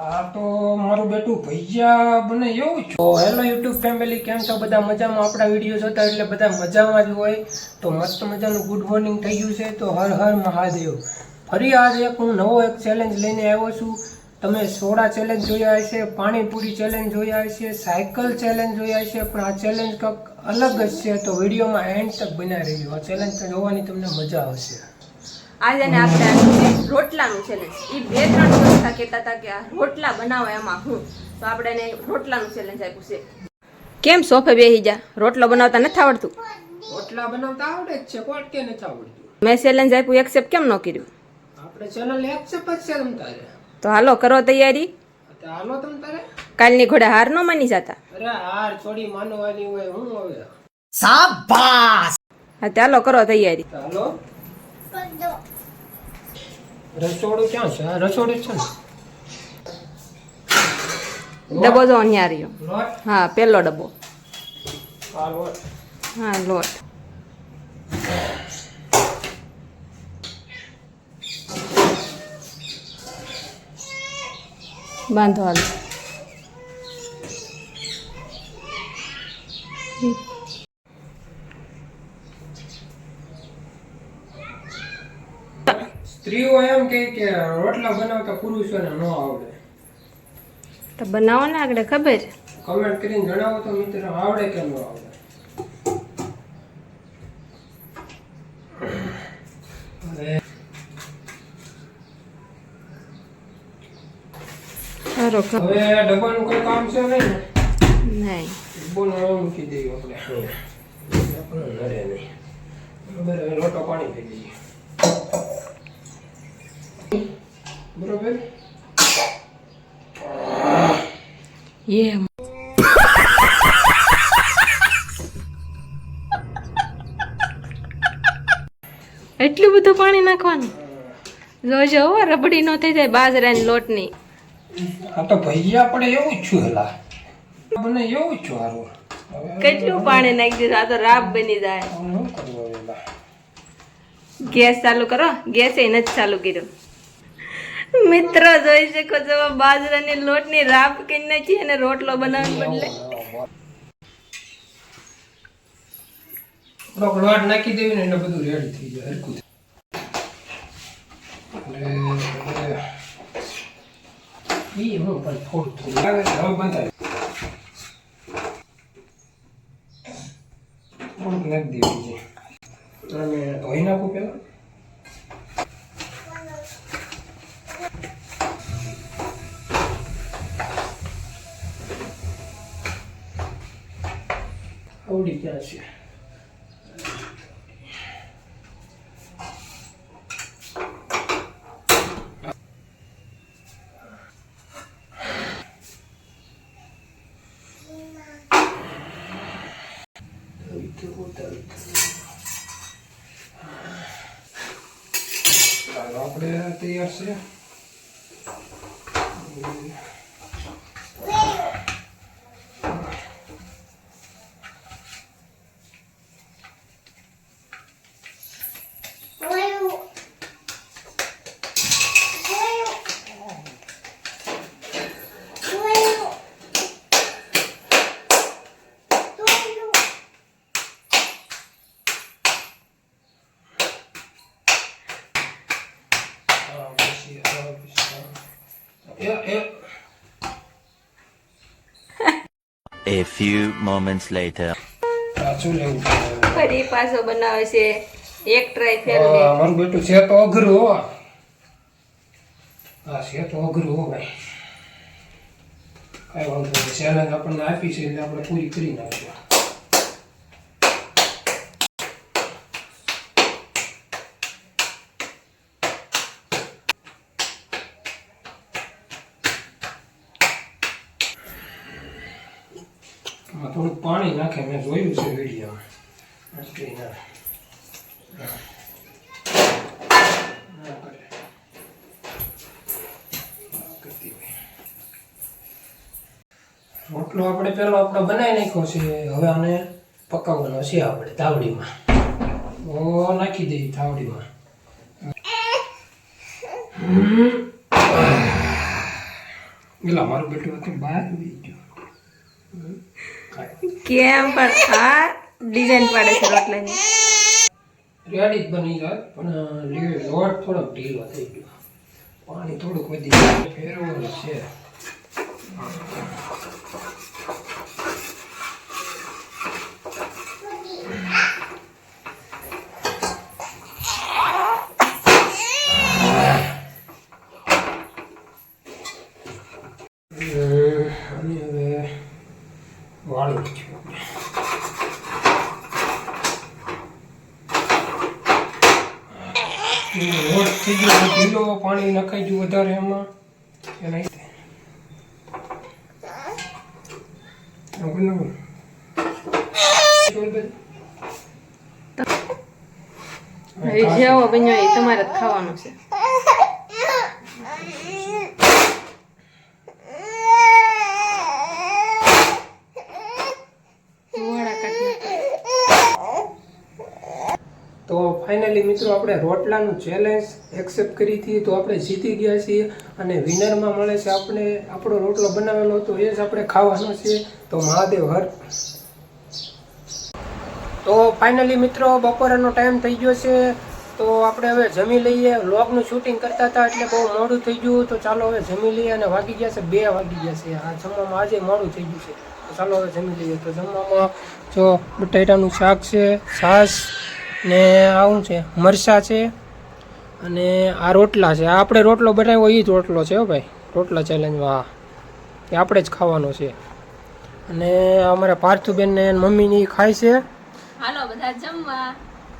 આ તો મારું બેટું ભૈયા બને એવું છે હેલો યુટ્યુબ ફેમિલી, કેમ છો? બધા મજામાં? આપણા વીડિયો જોતા એટલે બધા મજામાં જ હોય. તો મસ્ત મજાનું ગુડ મોર્નિંગ થઈ છે. તો હર હર મહાદેવ. ફરી આજે એક હું નવો એક ચેલેન્જ લઈને આવ્યો છું. તમે સોડા ચેલેન્જ જોયા હશે, પાણીપુરી ચેલેન્જ જોયા હશે, સાયકલ ચેલેન્જ જોયા હશે, પણ આ ચેલેન્જ કંઈક અલગ જ છે. તો વિડીયોમાં એન્ડ તક બનાવી રહ્યો આ ચેલેન્જ જોવાની તમને મજા આવશે. આજે ને આપણે રોટલાનું છે રોટલાનું એ બે ત્રણ દિવસથી કહેતા હતા કે આ રોટલા બનાવો એમાં હું. તો આપણે એને રોટલાનું ચેલેન્જ આપ્યું છે. કેમ સોફે બેહી જા? રોટલો બનાવતા નથી આવડતું? રોટલા બનાવતા આવડે જ છે કોટ કે નથી આવડતું? મેં ચેલેન્જ આપ્યું એક્સેપ્ટ કેમ ન કર્યું? આપણે ચેનલ એક્સેપ્ટ જ છે તમ તારે. તો હાલો કરો તૈયારી. તો હાલો તમ તારે. કાલની ઘોડે હાર ન માની જાતા? અરે હાર છોડી માનવાની હોય હું હવે? હા ચાલો કરો તૈયારી. હાલો. રસોડું ક્યાં છે? આ રસોડું છે ને? ડબ્બો જો અહીંયા રહ્યો. હા પેલો ડબ્બો. હા લોટ. બાંધો હાલો સ્ત્રીઓ એમ કહે કે રોટલા બનાવતા પુરુષોને ન આવડે. તો બનાવો ને આગળ ખબર? કમેન્ટ કરીને જણાવો તો મિત્રો આવડે કે ન આવડે? હવે ડબ્બાનું કોઈ કામ છે નહીં ને? નહીં. બોલો હવે મૂકી દઈએ આપણે. આપણે નહીં. બરાબર લોટો પાણી પી દઈએ. એટલું બધું પાણી નાખવાનું? જોજો રબડી નો થઈ જાય બાજરાની લોટની. આ તો ભૈયા પડે એવું છું હેલા. મને એવું છું હારું. કેટલું પાણી નાખી દીધું? આ તો રાબ બની જાય. ગેસ ચાલુ કરો. ગેસ એ નથી ચાલુ કર્યો. મિત્રો જોઈ શકો છો બાજરાની લોટની રાપ કરી નાખી અને રોટલો બનાવવા બદલે. થોડોક લોટ નાખી દેવી ને એટલે બધું રેડી થઈ જાય હરકું એટલે ઈ હું પણ થોડું થોડું લાગે હવે બંધાય. થોડુંક નાખી દેવી છે. અને ધોઈ નાખું પેલા આવડી ક્યાં છે. આપણે તૈયાર છે. આ પછી આ પછી આ. એ એ A few moments later. પાછું લેવું પડે. ફરી પાછો બનાવે છે એક ટ્રાય ફેલ લે આ મારું બેટું છે તો અઘરું હો હા છે તો અઘરું હો ભાઈ કાંઈ વાંધો નહીં ચેલેન્જ આપણને આપી છે એટલે આપણે પૂરી કરી નાખીએ આમાં થોડુંક પાણી નાખે, મેં જોયું છે વિડીયોમાં. હોય. રોટલો આપણે પહેલો આપણે બનાવી નાખ્યો છે, હવે આને પકાવવાનો છે આપણે તાવડીમાં ઓ, નાખી દઈએ તાવડીમાં પેલા મારું બેટું બહાર આવી ગયું. કેમ પણ આ ડિઝાઇન પાડે છે રોટલાની. રેડી જ બની જાય, પણ લોટ થોડોક ઢીલો થઈ ગયો. પાણી થોડુંક વધી ફેરવવાનું છે હમ, અને હવે વાળું છે લોટ થઈ ગયો ઢીલો પાણી નખાઈ ગયું વધારે એમાં એના તમારે જ ખાવાનું છે વાળા કાઢી નાખો. તો ફાઇનલી મિત્રો, આપણે રોટલાનું ચેલેન્જ એક્સેપ્ટ કરી હતી તો આપણે જીતી ગયા છીએ અને વિનરમાં મળે છે આપણે, આપણો રોટલો બનાવેલો હતો, એ જ આપણે ખાવાનો છે. તો મહાદેવ હર. તો ફાઇનલી મિત્રો, બપોરનો ટાઈમ થઈ ગયો છે. તો આપણે હવે જમી લઈએ. વ્લોગનું શૂટિંગ કરતા હતા એટલે બહુ મોડું થઈ ગયું. તો ચાલો હવે જમી લઈએ અને વાગી ગયા છે. બે વાગી ગયા છે. આ જમવામાં આજે મોડું થઈ ગયું છે. તો ચાલો હવે જમી લઈએ. તો જમવામાં જો બટેટાનું શાક છે, છાશ ને આવું છે? મરચાં છે અને આ રોટલા છે. આ આપણે રોટલો બનાવ્યો એ જ રોટલો છે હો ભાઈ. રોટલા ચેલેન્જમાં હા. એ આપણે જ ખાવાનો છે. અને અમારા પાર્થુબેન ને મમ્મીની ખાય છે. હાલો, બધા જમવા.